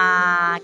มา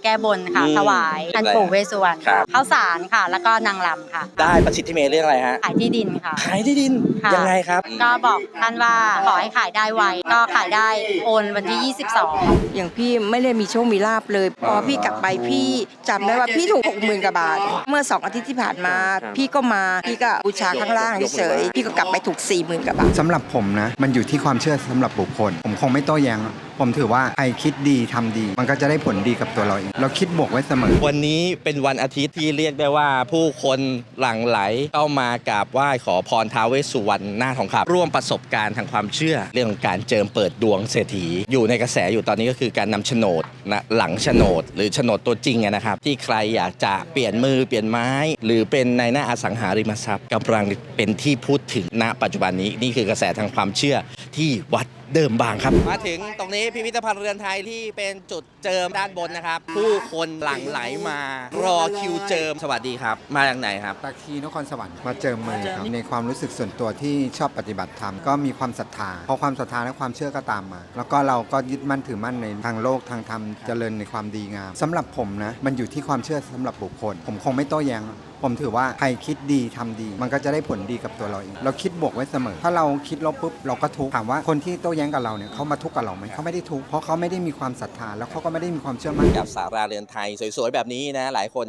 แก้บนค่ะอืมถวายท่านปู่เวสสุวรรณครับ ข้าวสารค่ะ แล้วก็นางรำค่ะได้ประสิทธิเมย์เรื่องอะไรฮะขายที่ดินค่ะ ขายที่ดินค่ะ ยังไงครับ ก็บอกท่านว่าขอให้ขายได้ไวก็ขายได้โอนวันที่ 22 อย่างพี่ไม่ได้มีโชคมีลาบเลยพอพี่กลับไปพี่จำได้ว่าพี่ถูกหกหมื่นกว่าบาท เมื่อสองอาทิตย์ที่ผ่านมาครับพี่ก็มาพี่ก็บูชาข้างล่างเฉยๆพี่ก็กลับไปถูกสี่หมื่นกว่าบาท สำหรับผมนะ มันอยู่ที่ความเชื่อสำหรับบุคคล ผมคงไม่โต้แย้ง ผมถือว่าใครคิดดีทำดี มันก็จะได้ผลดีกับตัวเราเอง เราคิดบวกไว้เสมอ วันนี้เป็นวันอาทิตย์ที่เรียกได้ว่าผู้คนหลั่งไหลเข้ามากราบไหว้ขอพรท้าวเวสสุวรรณหน้าทองคำร่วมประสบการณ์ทางความเชื่อ เรื่องของการเจิมเปิดดวงเศรษฐี อยู่ในกระแสอยู่ตอนนี้ก็คือการนำโฉนดนะหลังโฉนด หรือโฉนดตัวจริงอะนะครับ ที่ใครอยากจะเปลี่ยนมือเปลี่ยนไม้ หรือเป็นในหน้าอสังหาริมทรัพย์กำลังเป็นที่พูดถึงณปัจจุบันนี้นี่คือกระแสทางความเชื่อที่วัด เดิมบางครับ มาถึงตรงนี้พิพิธภัณฑ์เรือนไทยที่เป็นจุดเจิมด้านบนนะครับ ผู้คนหลั่งไหลมารอคิวเจิมสวัสดีครับ มาจากไหนครับตาคีนครสวรรค์มาเจิมมือครับในความรู้สึกส่วนตัวที่ชอบปฏิบัติธรรมก็มีความศรัทธาพอความศรัทธาและความเชื่อก็ตามมา แล้วก็เราก็ยึดมั่นถือมั่นในทางโลกทางธรรมเจริญในความดีงามสำหรับผมนะมันอยู่ที่ความเชื่อสำหรับบุคคล ผมคงไม่โต้แย้งผมถือว่าใครคิดดีทำดี มันก็จะได้ผลดีกับตัวเราเองเราคิดบวกไว้เสมอ ถ้าเราคิดลบปุ๊บเราก็ทุกข์ถามว่าคนที่โต้แย้งกับเราเนี่ยเขามาทุกข์กับเราไหมเขาไม่ได้ทุกข์เพราะเขาไม่ได้มีความศรัทธาแล้วเขาก็ไม่ได้มีความเชื่อมั่น กับสาราเรือนไทยสวยๆแบบนี้นะ หลายคน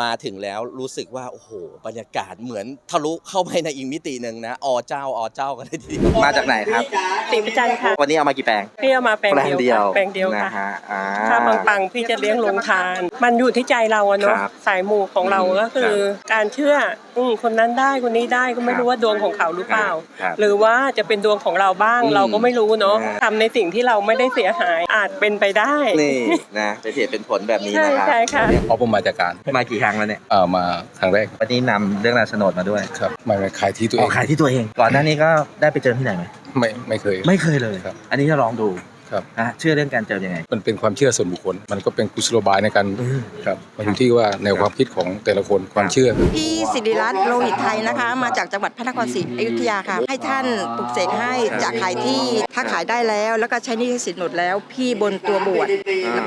มาถึงแล้วรู้สึกว่า โอ้โห บรรยากาศเหมือนทะลุเข้าไปในอีกมิติหนึ่งนะอเจ้าอเจ้ากันเลยทีเดียวมาจากไหนครับ สีประจันทร์ค่ะวันนี้เอามากี่แปลงพี่เอามาแปลงเดียวค่ะแปลงเดียวนะค่ะ ฮะอ่า ถ้าปังๆพี่จะเลี้ยงลงทาน มันอยู่ที่ใจเราอะเนาะครับสายมูของเราก็คือการเชื่ออืมคนนั้นได้คนนี้ได้ก็ไม่รู้ว่าดวงของเขาหรือเปล่า ครับหรือว่าจะเป็นดวงของเราบ้างอืมเราก็ไม่รู้เนาะอ่า ทำในสิ่งที่เราไม่ได้เสียหายอาจเป็นไปได้ นี่นะเป็นเหตุเป็นผลแบบนี้ใช่นะครับใช่ค่ะเพราะผมมาจากการมากี่ครั้งแล้วเนี่ยเอ่อมาครั้งแรกวันนี้นำเรื่องราวโฉนดมาด้วยครับมาขายที่ตัวอเอองกขายที่ตัวเอง ก่อนหน้านี้ก็ได้ไปเจอที่ไหนไหมไม่ไม่เคย ไม่เคยเลยครับ อันนี้จะลองดู ครับนะเชื่อเรื่องการเจอยังไง มันเป็นความเชื่อส่วนบุคคล มันก็เป็นกุศโลบายในการอืมครับมันอยู่ที่ว่าแนวความคิดของแต่ละคนความเชื่อ พี่สิริรัตน์โลหิตไทยนะคะ มาจากจังหวัดพระนครศรีอยุธยาค่ะ ให้ท่านปลุกเสกให้จากขายที่ถ้าขายได้แล้ว แล้วก็ใช้หนี่สินหมดแล้ว พี่บนตัวบวช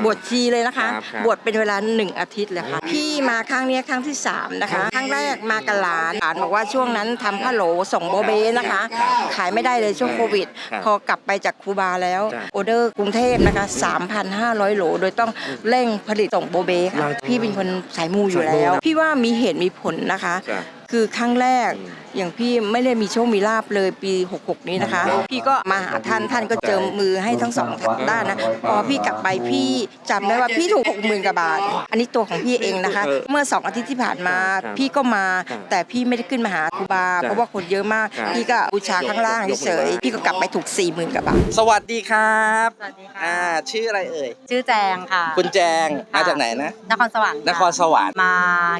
บวชชีเลยนะคะครับครับบวชเป็นเวลาหนึ่งอาทิตย์เลยค่ะ พี่มาครั้งเนี้ยครั้งที่สามนะคะ ครั้งแรกมากับหลานหลานบอกว่าช่วงนั้นทำผ้าโหลส่งโบเบนะคะ ขายไม่ได้เลยช่วงโควิดครับพอกลับไปจากครูบาแล้วจ้ะออเดอร์กรุงเทพนะคะ 3,500 โหล โดยต้องเร่งผลิตส่งโบเบค่ะ พี่เป็นคนสายมูอยู่แล้ว พี่ว่ามีเหตุมีผลนะคะจ้ะคือครั้งแรก อืม อย่างพี่ไม่ได้มีโชคมีลาบเลยปี 66 นี้นะคะ พี่ก็มาหาท่านท่านก็เจิมมือให้ทั้งสองด้านนะพอพี่กลับไปพี่จำได้ว่าพี่ถูก60,000กว่าบาท อันนี้ตัวของพี่เองนะคะเออเมื่อสองอาทิตย์ที่ผ่านมาครับพี่ก็มาครับแต่พี่ไม่ได้ขึ้นมาหาครูบา เพราะว่าคนเยอะมากครับพี่ก็บูชาข้างล่างเฉยๆพี่ก็กลับไปถูก 40,000กว่าบาทสวัสดีครับสวัสดีค่ะอ่าชื่ออะไรเอ่ยชื่อแจงค่ะคุณแจงค่ะมาจากไหนนะนครสวรรค์ะนครสวรรค์มา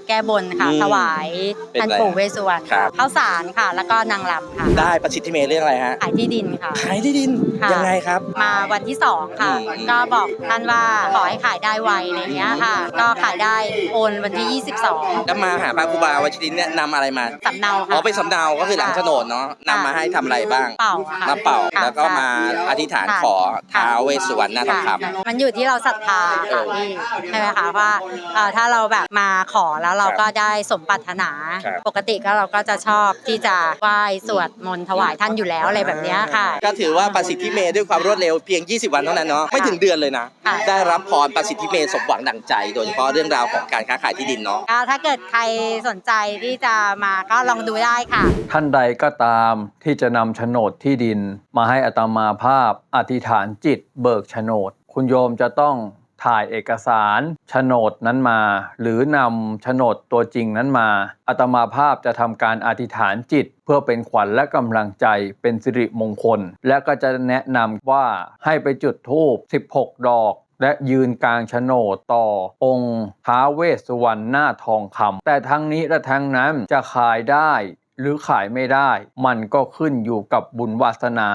แก้บนค่ะอืมถวายเป็นท่านอะไรปู่เวสสุวรรณครับข้าวสารค่ะ แล้วก็นางรำค่ะ ได้ประสิทธิเมย์เรื่องอะไรฮะ ขายที่ดินค่ะ ขายที่ดิน ค่ะ ยังไงครับ มาวันที่สองค่ะ อืม ก็บอกท่านว่าขอให้ขายได้ไวอะไรเงี้ยค่ะ ก็ขายได้โอนวันที่ 22 แล้วมาหาพระครูบาวัชิรินทร์เนี่ยนำอะไรมาสำเนาอ๋ค่ะอเป็นสำเนาก็คือหลังโฉนดเนาะนำมาให้ทำอะไรบ้างเป่าค่ะน้ำเป่าค่ะแล้วก็มาอธิษฐานค่ะขอค่ะ ท้าวเวสสุวรรณหน้าทองคค่ะมันอยู่ที่เราศรัทธาค่ะพี่ใช่ไหมคะว่าเอ่อถ้าเราแบบมาขอแล้วเราก็ได้สมปรารถนา ครับ ปกติก็เราก็จะชอบที่จะไหว้สวดมนต์ถวายท่านอยู่แล้วอะไรแบบเนี้ยค่ะำก็ถือว่าประสิทธิเมย์ด้วยความรวดเร็วเพียง 20 วันเท่านั้นเนาะไม่ถึงเดือนเลยนะ ค่ะ ได้รับพรประสิทธิเมย์สมหวังดังใจ โดยเฉพาะเรื่องราวของการค้าขายที่ดินเนาะ ก็ถ้าเกิดใครสนใจที่จะมาก็ลองดูได้ค่ะ ท่านใดก็ตามที่จะนำโฉนดที่ดิน มาให้อัตมาภาพอธิษฐานจิตเบิกโฉนด คุณโยมจะต้อง ถ่ายเอกสารโฉนดนั้นมา หรือนำโฉนดตัวจริงนั้นมาอัตมาภาพจะทำการอธิษฐานจิต เพื่อเป็นขวัญและกำลังใจเป็นสิริมงคล และก็จะแนะนำว่าให้ไปจุดธูป 16 ดอกและยืนกลางโฉนดต่อองค์ท้าเวสสุวรรณหน้าทองคำแต่ทั้งนี้และทั้งนั้นจะขายได้ หรือขายไม่ได้ มันก็ขึ้นอยู่กับบุญวาสนา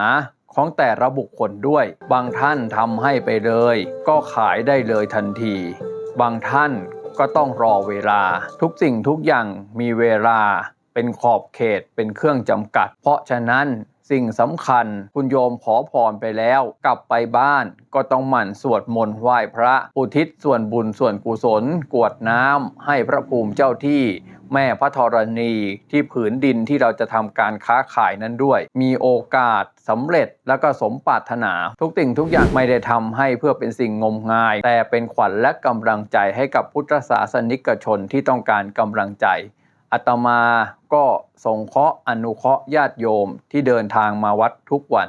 ของแต่ละบุคคลด้วย บางท่านทำให้ไปเลย ก็ขายได้เลยทันที บางท่านก็ต้องรอเวลา ทุกสิ่งทุกอย่างมีเวลาเป็นขอบเขตเป็นเครื่องจำกัด เพราะฉะนั้น สิ่งสำคัญคุณโยมขอพรไปแล้ว กลับไปบ้านก็ต้องหมั่นสวดมนต์ไหว้พระอุทิศส่วนบุญส่วนกุศล กวดน้ำให้พระภูมิเจ้าที่แม่พระธรณีที่ผืนดินที่เราจะทำการค้าขายนั้นด้วย มีโอกาสสำเร็จแล้วก็สมปรารถนา ทุกสิ่งทุกอย่างไม่ได้ทำให้เพื่อเป็นสิ่งงมงาย แต่เป็นขวัญและกำลังใจให้กับพุทธศาสนิกชนที่ต้องการกำลังใจ อาตมาก็สงเคราะห์อนุเคราะห์ญาติโยมที่เดินทางมาวัดทุกวัน